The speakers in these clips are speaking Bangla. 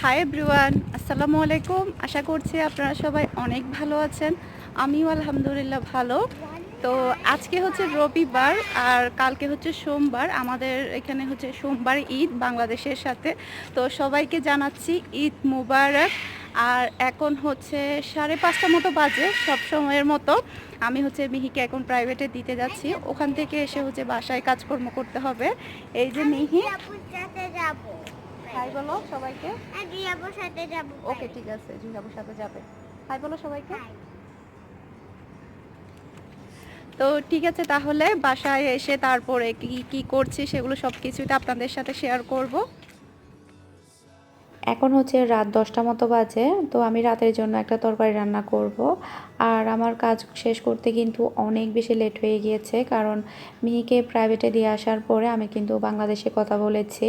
হাই এভরিওয়ান আসসালামু আলাইকুম। আশা করছি আপনারা সবাই অনেক ভালো আছেন। আমিও আলহামদুলিল্লাহ ভালো। তো আজকে হচ্ছে রবিবার আর কালকে হচ্ছে সোমবার। আমাদের এখানে হচ্ছে সোমবার ঈদ বাংলাদেশের সাথে। তো সবাইকে জানাচ্ছি ঈদ মুবারক। আর এখন হচ্ছে সাড়ে পাঁচটা মতো বাজে সব সময়ের মতো। আমি হচ্ছে মিহিকে এখন প্রাইভেটে দিতে যাচ্ছি। ওখান থেকে এসে হচ্ছে বাসায় কাজকর্ম করতে হবে। এই যে মিহি। হাই বলো সবাইকে। আমি সাথে যাব ওকে ঠিক আছে সাথে যাবে। হাই বলো সবাইকে। তো ঠিক আছে তাহলে বাসায় এসে তারপরে কি কি করছি সেগুলো সব কিছুই তো আপনাদের সাথে শেয়ার করব। এখন হচ্ছে রাত দশটা মতো বাজে, তো আমি রাতের জন্য একটা তরকারি রান্না করব। আর আমার কাজ শেষ করতে কিন্তু অনেক বেশি লেট হয়ে গিয়েছে, কারণ মেয়েকে প্রাইভেটে দিয়ে আসার পরে আমি কিন্তু বাংলাদেশে কথা বলেছি।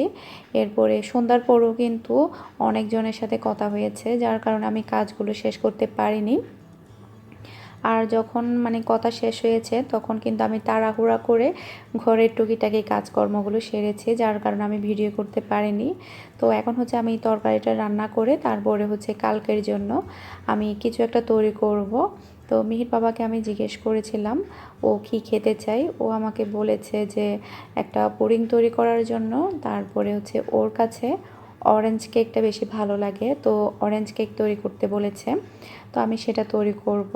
এরপরে সন্ধ্যার পরেও কিন্তু অনেকজনের সাথে কথা হয়েছে, যার কারণে আমি কাজগুলো শেষ করতে পারিনি। আর যখন মানে কথা শেষ হয়েছে, তখন কিন্তু আমি তাড়াহুড়া করে ঘরের টুকিটাকি কাজকর্মগুলো সেরেছি, যার কারণে আমি ভিডিও করতে পারিনি। তো এখন হচ্ছে আমি তরকারিটা রান্না করে, তারপরে হচ্ছে কালকের জন্য আমি কিছু একটা তৈরি করব। তো মিহির বাবাকে আমি জিজ্ঞেস করেছিলাম, ও কি খেতে চাই ও আমাকে বলেছে যে, একটা পুডিং তৈরি করার জন্য, তারপরে হচ্ছে ওর কাছে অরেঞ্জ কেকটা বেশি ভালো লাগে। তো অরেঞ্জ কেক তৈরি করতে বলেছে। তো আমি সেটা তৈরি করব।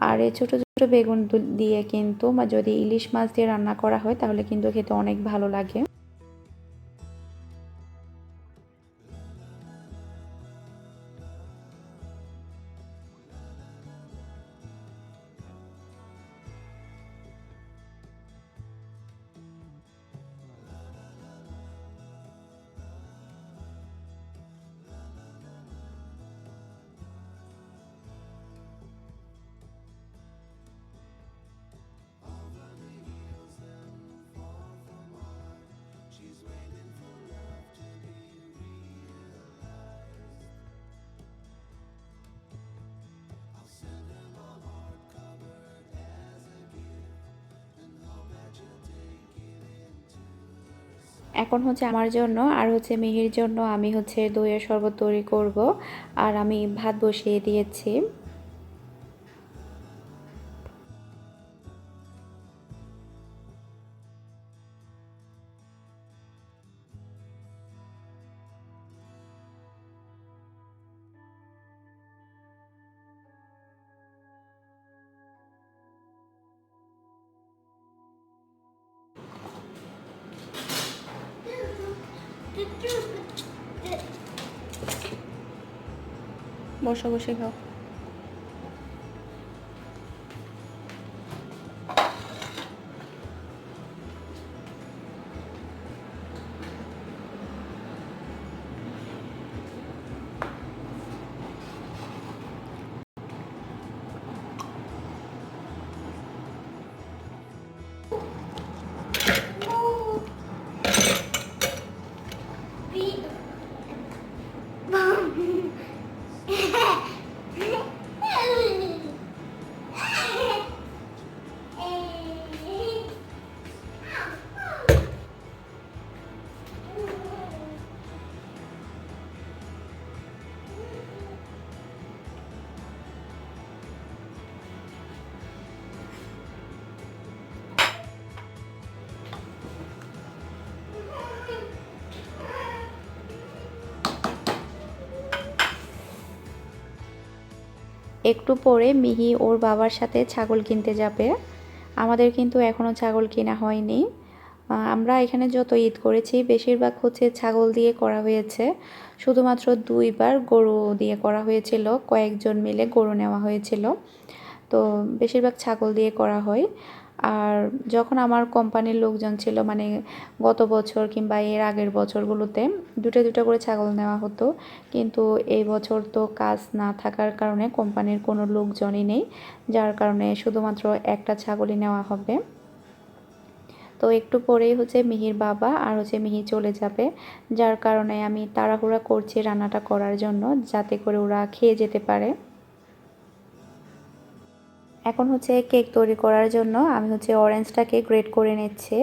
আর এই ছোটো ছোটো বেগুন দিয়ে কিন্তু যদি ইলিশ মাছ দিয়ে রান্না করা হয়, তাহলে কিন্তু খেতে অনেক ভালো লাগে। এখন হচ্ছে আমার জন্য আর হচ্ছে মেহির জন্য আমি হচ্ছে দইয়ের শরবত তৈরি করব। আর আমি ভাত বসিয়ে দিয়েছি। বসে বসে খাও। একটু পরে মিহি ওর বাবার সাথে ছাগল কিনতে যাবে। আমাদের কিন্তু এখনও ছাগল কেনা হয়নি। আমরা এখানে যত ঈদ করেছি, বেশিরভাগ হচ্ছে ছাগল দিয়ে করা হয়েছে। শুধুমাত্র দুইবার গরু দিয়ে করা হয়েছিল, কয়েকজন মিলে গরু নেওয়া হয়েছিল। তো বেশিরভাগ ছাগল দিয়ে করা হয়। আর যখন আমার কোম্পানির লোকজন ছিল মানে গত বছর কিংবা এর আগের বছরগুলোতে দুটো দুটো করে ছাগল নেওয়া হতো, কিন্তু এই বছর তো কাজ না থাকার কারণে কোম্পানির কোনো লোকজনই নেই, যার কারণে শুধুমাত্র একটা ছাগলই নেওয়া হবে। তো একটু পরেই হচ্ছে মিহির বাবা আর হচ্ছে মিহি চলে যাবে, যার কারণে আমি তাড়াহুড়া করছি রান্নাটা করার জন্য, যাতে করে ওরা খেয়ে যেতে পারে। এখন হচ্ছে কেক তৈরি করার জন্য আমি হচ্ছে অরেঞ্জটাকে গ্রেট করে নিচ্ছি।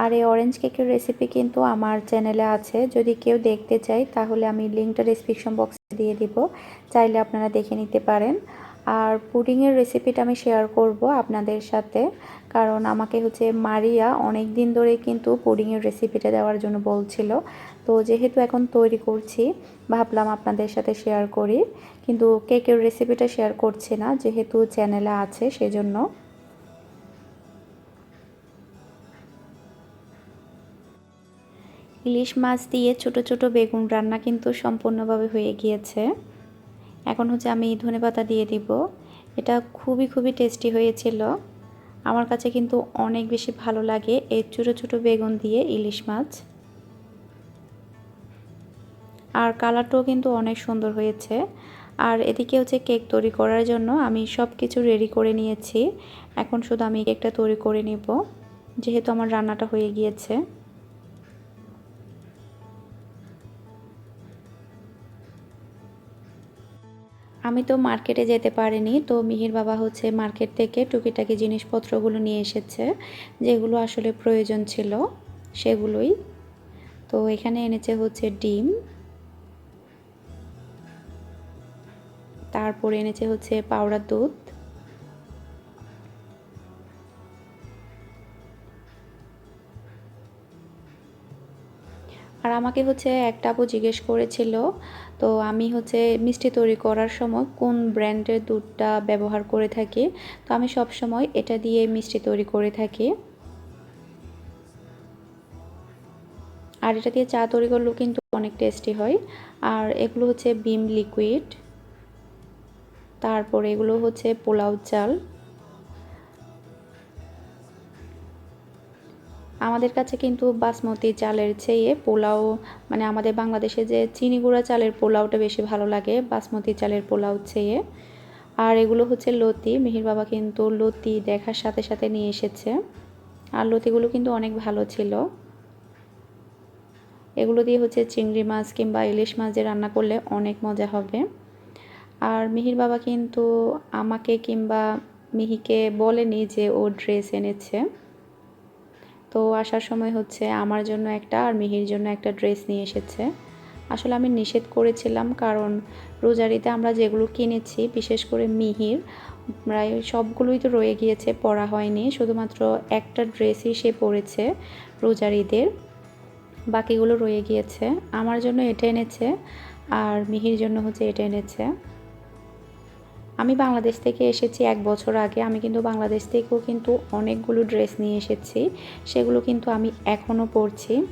আর এই অরেঞ্জ কেকের রেসিপি কিন্তু আমার চ্যানেলে আছে। যদি কেউ দেখতে চায়, তাহলে আমি লিঙ্কটা ডিসক্রিপশন বক্সে দিয়ে দিব। চাইলে আপনারা দেখে নিতে পারেন। আর পুডিংয়ের রেসিপিটা আমি শেয়ার করব আপনাদের সাথে। কারণ আমাকে হচ্ছে মারিয়া অনেক দিন ধরে কিন্তু পুডিংয়ের রেসিপিটা দেওয়ার জন্য বলছিল। তো যেহেতু এখন তৈরি করছি, ভাবলাম আপনাদের সাথে শেয়ার করি। কিন্তু কেকের রেসিপিটা শেয়ার করছি না, যেহেতু চ্যানেলে আছে সেজন্য। ইলিশ মাছ দিয়ে ছোট ছোট বেগুন রান্না কিন্তু সম্পূর্ণভাবে হয়ে গিয়েছে। এখন হচ্ছে আমি ধনেপাতা দিয়ে দিব। এটা খুবই খুবই টেস্টি হয়েছিল। আমার কাছে কিন্তু অনেক বেশি ভালো লাগে এই ছোটো ছোটো বেগুন দিয়ে ইলিশ মাছ। আর কালারটাও কিন্তু অনেক সুন্দর হয়েছে। আর এদিকে হচ্ছে কেক তৈরি করার জন্য আমি সব কিছু রেডি করে নিয়েছি। এখন শুধু আমি কেকটা তৈরি করে নিব। যেহেতু আমার রান্নাটা হয়ে গিয়েছে। আমি তো মার্কেটে যেতে পারিনি, তো মিহির বাবা হচ্ছে মার্কেট থেকে টুকিটাকি জিনিসপত্রগুলো নিয়ে এসেছে, যেগুলো আসলে প্রয়োজন ছিল সেগুলোই। তো এখানে এনেছে হচ্ছে ডিম। তারপরে এনেছে হচ্ছে পাউডার দুধ। আর আমাকে হচ্ছে একটা আপু জিজ্ঞেস করেছিল, তো আমি হচ্ছে মিষ্টি তৈরি করার সময় কোন ব্র্যান্ডের দুধটা ব্যবহার করে থাকি, তো আমি সব সময় এটা দিয়ে মিষ্টি তৈরি করে থাকি। আর এটা দিয়ে চা তৈরি করলেও কিন্তু অনেক টেস্টি হয়। আর এগুলো হচ্ছে বিম লিকুইড তারপরে এগুলো হচ্ছে পোলাও চাল। আমাদের কাছে কিন্তু বাসমতি চালের চেয়ে পোলাও মানে আমাদের বাংলাদেশে যে চিনি গুঁড়া চালের পোলাওটা বেশি ভালো লাগে, বাসমতি চালের পোলাও চেয়ে। আর এগুলো হচ্ছে লতি। মিহির বাবা কিন্তু লতি দেখার সাথে সাথে নিয়ে এসেছে। আর লতিগুলো কিন্তু অনেক ভালো ছিল। এগুলো দিয়ে হচ্ছে চিংড়ি মাছ কিংবা ইলিশ মাছ দিয়ে রান্না করলে অনেক মজা হবে। আর মিহির বাবা কিন্তু আমাকে কিংবা মিহিকে বলেনি যে ও ড্রেস এনেছে। তো আসার সময় হচ্ছে আমার জন্য একটা আর মিহির জন্য একটা ড্রেস নিয়ে এসেছে। আসলে আমি নিষেধ করেছিলাম কারণ রোজারিতে আমরা যেগুলো কিনেছি, বিশেষ করে মিহির, প্রায় সবগুলোই তো রয়ে গিয়েছে, পরা হয়নি। শুধুমাত্র একটা ড্রেসই সে পরেছে রোজারিদের। বাকিগুলো রয়ে গিয়েছে। আমার জন্য এটা এনেছে আর মিহির জন্য হচ্ছে এটা এনেছে। আমি বাংলাদেশ থেকে এসেছি এক বছর আগে। আমি কিন্তু বাংলাদেশ থেকেও কিন্তু অনেকগুলো ড্রেস নিয়ে এসেছি। সেগুলো কিন্তু আমি এখনও পরছি।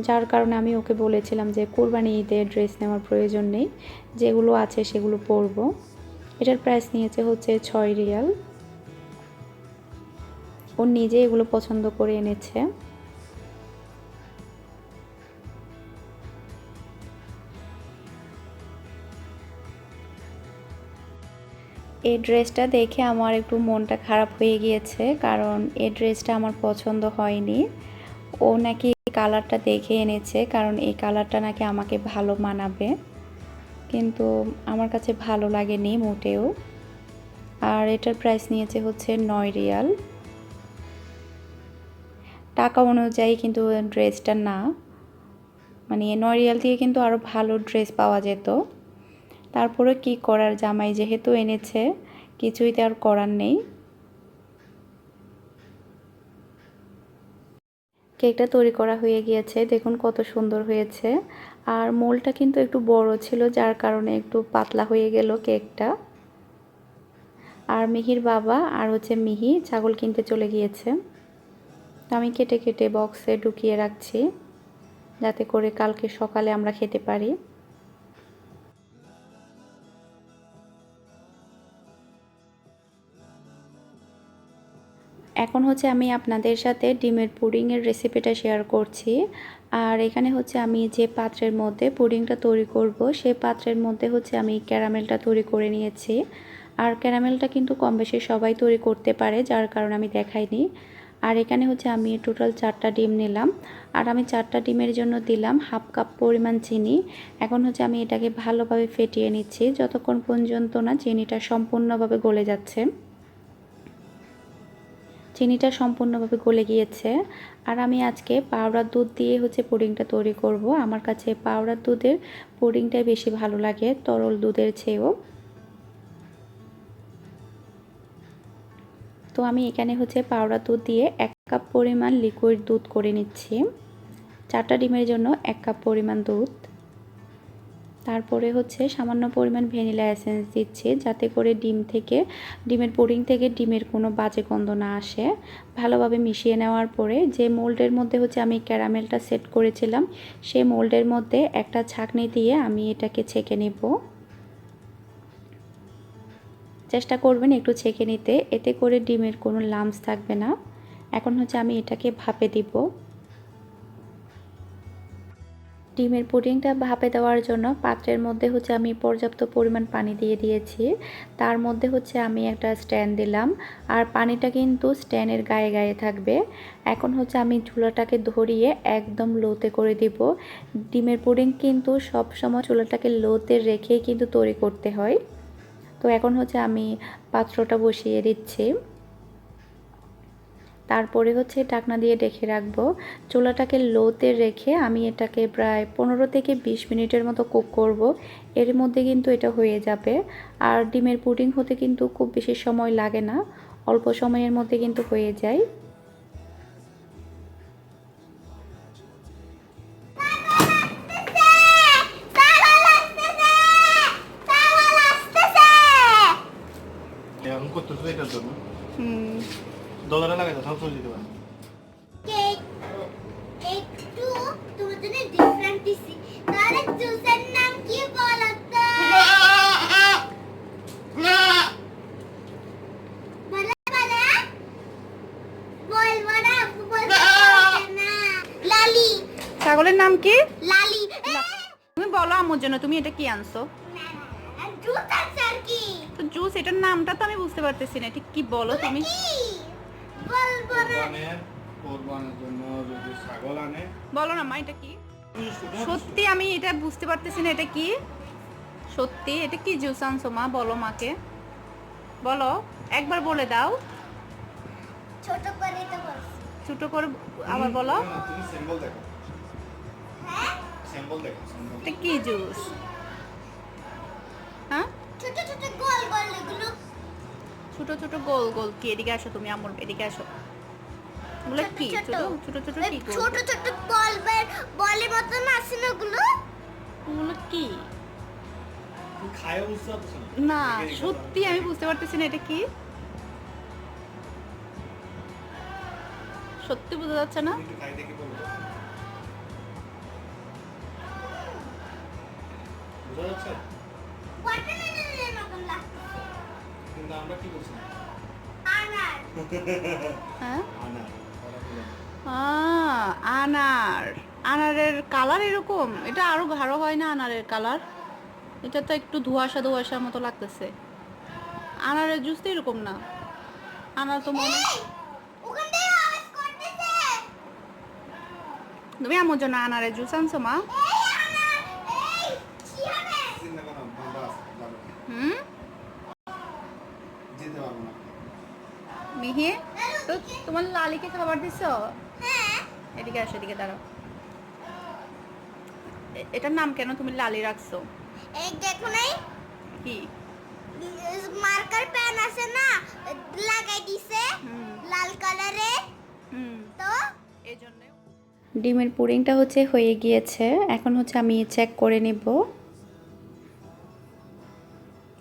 যার কারণে আমি ওকে বলেছিলাম যে, কোরবানি ঈদের ড্রেস নেওয়ার প্রয়োজন নেই। যেগুলো আছে সেগুলো পরব। এটার প্রাইস নিয়েছে হচ্ছে ছয় রিয়াল। ও নিজে এগুলো পছন্দ করে এনেছে। এই ড্রেসটা দেখে আমার একটু মনটা খারাপ হয়ে গিয়েছে, কারণ এই ড্রেসটা আমার পছন্দ হয়নি। ও নাকি কালারটা দেখে এনেছে, কারণ এই কালারটা নাকি আমাকে ভালো মানাবে। কিন্তু আমার কাছে ভালো লাগেনি মোটেও। আর এটার প্রাইস নিয়েছে হচ্ছে নয় রিয়াল। টাকা অনুযায়ী কিন্তু ড্রেসটা না। মানে নয় রিয়াল দিয়ে কিন্তু আরও ভালো ড্রেস পাওয়া যেত। তারপরে কি করার? জামাই যেহেতু এনেছে, কিছুই তো আর করার নেই। কেকটা তৈরি করা হয়ে গিয়েছে, দেখুন কত সুন্দর হয়েছে। আর মোলটা কিন্তু একটু বড় ছিল, যার কারণে একটু পাতলা হয়ে গেল কেকটা। আর মিহির বাবা আর হচ্ছে মিহি ছাগল কিনতে চলে গিয়েছে। তো আমি কেটে কেটে বক্সে ঢুকিয়ে রাখছি, যাতে করে কালকে সকালে আমরা খেতে পারি। এখন হচ্ছে আমি আপনাদের সাথে ডিমের পুডিংয়ের রেসিপিটা শেয়ার করছি। আর এখানে হচ্ছে আমি যে পাত্রের মধ্যে পুডিংটা তৈরি করব সেই পাত্রের মধ্যে হচ্ছে আমি ক্যারামেলটা তৈরি করে নিয়েছি। আর ক্যারামেলটা কিন্তু কম বেশি সবাই তৈরি করতে পারে, যার কারণে আমি দেখাইনি। আর এখানে হচ্ছে আমি টোটাল চারটা ডিম নিলাম। আর আমি চারটা ডিমের জন্য দিলাম হাফ কাপ পরিমাণ চিনি। এখন হচ্ছে আমি এটাকে ভালোভাবে ফেটিয়ে নিচ্ছি, যতক্ষণ পর্যন্ত না চিনিটা সম্পূর্ণভাবে গলে যাচ্ছে। চিনিটা সম্পূর্ণভাবে গলে গিয়েছে। আর আমি আজকে পাউডার দুধ দিয়ে হচ্ছে পুডিংটা তৈরি করব। আমার কাছে পাউডার দুধের পুডিংটাই বেশি ভালো লাগে, তরল দুধের চেয়েও। তো আমি এখানে হচ্ছে পাউডার দুধ দিয়ে এক কাপ পরিমাণ লিকুইড দুধ করে নিচ্ছি। চারটা ডিমের জন্য এক কাপ পরিমাণ দুধ। তারপরে হচ্ছে সামান্য পরিমাণ ভ্যানিলা এসেন্স দিচ্ছি, যাতে করে ডিম থেকে, ডিমের পুডিং থেকে ডিমের কোনো বাজে গন্ধ না আসে। ভালোভাবে মিশিয়ে নেওয়ার পরে যে মোল্ডের মধ্যে হচ্ছে আমি ক্যারামেলটা সেট করেছিলাম, সেই মোল্ডের মধ্যে একটা ছাঁকনি দিয়ে আমি এটাকে ছেঁকে নেব। চেষ্টা করবেন একটু ছেঁকে নিতে, এতে করে ডিমের কোনো লামস থাকবে না। এখন হচ্ছে আমি এটাকে ভাপে দিব। ডিমের পুডিংটা ভাপে দেওয়ার জন্য পাত্রের মধ্যে হচ্ছে আমি পর্যাপ্ত পরিমাণ পানি দিয়ে দিয়েছি। তার মধ্যে হচ্ছে আমি একটা স্ট্যান্ড দিলাম আর পানিটা কিন্তু স্ট্যান্ডের গায়ে গায়ে থাকবে। এখন হচ্ছে আমি চুলাটাকে ধরিয়ে একদম লোতে করে দিব। ডিমের পুডিং কিন্তু সব সময় চুলাটাকে লোতে রেখেই কিন্তু তৈরি করতে হয়। তো এখন হচ্ছে আমি পাত্রটা বসিয়ে দিচ্ছি। তারপরে হচ্ছে ঢাকনা দিয়ে ডেকে রাখব। চুলাটাকে লোতে রেখে আমি এটাকে প্রায় পনেরো থেকে বিশ মিনিটের মতো কুক করব। এর মধ্যে কিন্তু এটা হয়ে যাবে। আর ডিমের পুডিং হতে কিন্তু খুব বেশি সময় লাগে না। অল্প সময়ের মধ্যে কিন্তু হয়ে যায়। এখন এটার জন্য হুম। লাগাই দাও সব দিতে পারে। কেক একটু তোমার জন্য ডিফারেন্ট দিছি। তাহলে জুসের নাম কি বলো তো বলো বলো। বলব না আপু বলতে পারছে না। লালি। ছাগলের নাম কি? লালি। তুমি বলো আমার জন্য তুমি এটা কি আনছো? কি। তো জুস এটার নামটা তো আমি বুঝতে পারতেছি না ঠিক কি বলো তুমি? কোরবানের কোরবানের জন্য যদি ছাগল আনে। বলো না মা এটা কি? সত্যি আমি এটা বুঝতে পারতেছি না এটা কি? সত্যি এটা কি জুস আনছো মা? বলো মাকে। বলো একবার বলে দাও। ছোট করে তো ছোট করে আবার বলো। সিম্বল দেখো। হ্যাঁ? সিম্বল দেখো। এটা কি জুস হ্যাঁ ছোট ছোট গোল গোল এগুলো ছোট ছোট গোল গোল কি এদিকে আসো তুমি আমার এদিকে আসো। ওগুলো ছোট কি ছোট। ছোট ছোট কি ছোট ছোট বল বলের মতন আছে না ওগুলো? ওগুলো কি? না। সত্যি আমি বুঝতে পারতেছি না এটা কি? সত্যি বোঝা যাচ্ছে না? বুঝা যাচ্ছে? কিন্তু আমরা কি করছি আনার। হ্যাঁ? আনার আনারের কালার এরকম। এটা আরও গাঢ় হয় না আনারের কালার? এটা তো একটু ধোঁয়াশা ধোঁয়াশার মতো লাগতেছে। আনারের জুস তো এরকম না। আনার তো মনে তুমি আমার জন্য আনারের জুস আনছো মা। হুম? পারব না। মিহি তো তোমার লালিকে খাবার দিছো? হ্যাঁ। এদিকে আসো এদিকে দাঁড়াও। এটার নাম কেন তুমি লালি রাখছো? এই দেখো নাই। কি? মার্কার পেন আছে না লাগাই দিছে লাল কালারের হুম। তো? এই জন্য ডিমের পুডিংটা হচ্ছে হয়ে গিয়েছে। এখন হচ্ছে আমি চেক করে নেব।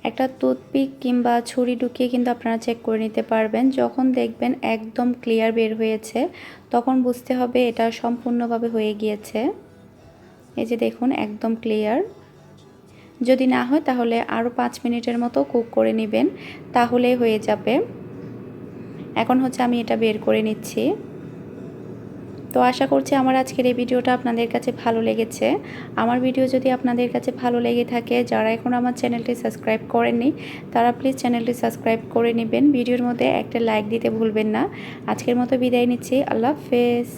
একটা টুথপিক কিংবা ছুরি ঢুকিয়ে কিন্তু আপনারা চেক করে নিতে পারবেন। যখন দেখবেন একদম ক্লিয়ার বের হয়েছে, তখন বুঝতে হবে এটা সম্পূর্ণভাবে হয়ে গিয়েছে। এই যে দেখুন, একদম ক্লিয়ার যদি না হয় তাহলে আরও পাঁচ মিনিটের মতো কুক করে নেবেন, তাহলেই হয়ে যাবে। এখন হচ্ছে আমি এটা বের করে নিচ্ছি। তো আশা করছি আমার আজকের এই ভিডিওটা আপনাদের কাছে ভালো লেগেছে। আমার ভিডিও যদি আপনাদের কাছে ভালো লেগে থাকে, যারা এখন আমার চ্যানেলটি সাবস্ক্রাইব করেননি, তারা প্লিজ চ্যানেলটি সাবস্ক্রাইব করে নেবেন। ভিডিওর মধ্যে একটা লাইক দিতে ভুলবেন না। আজকের মতো বিদায় নিচ্ছি। আল্লাহ হাফেজ।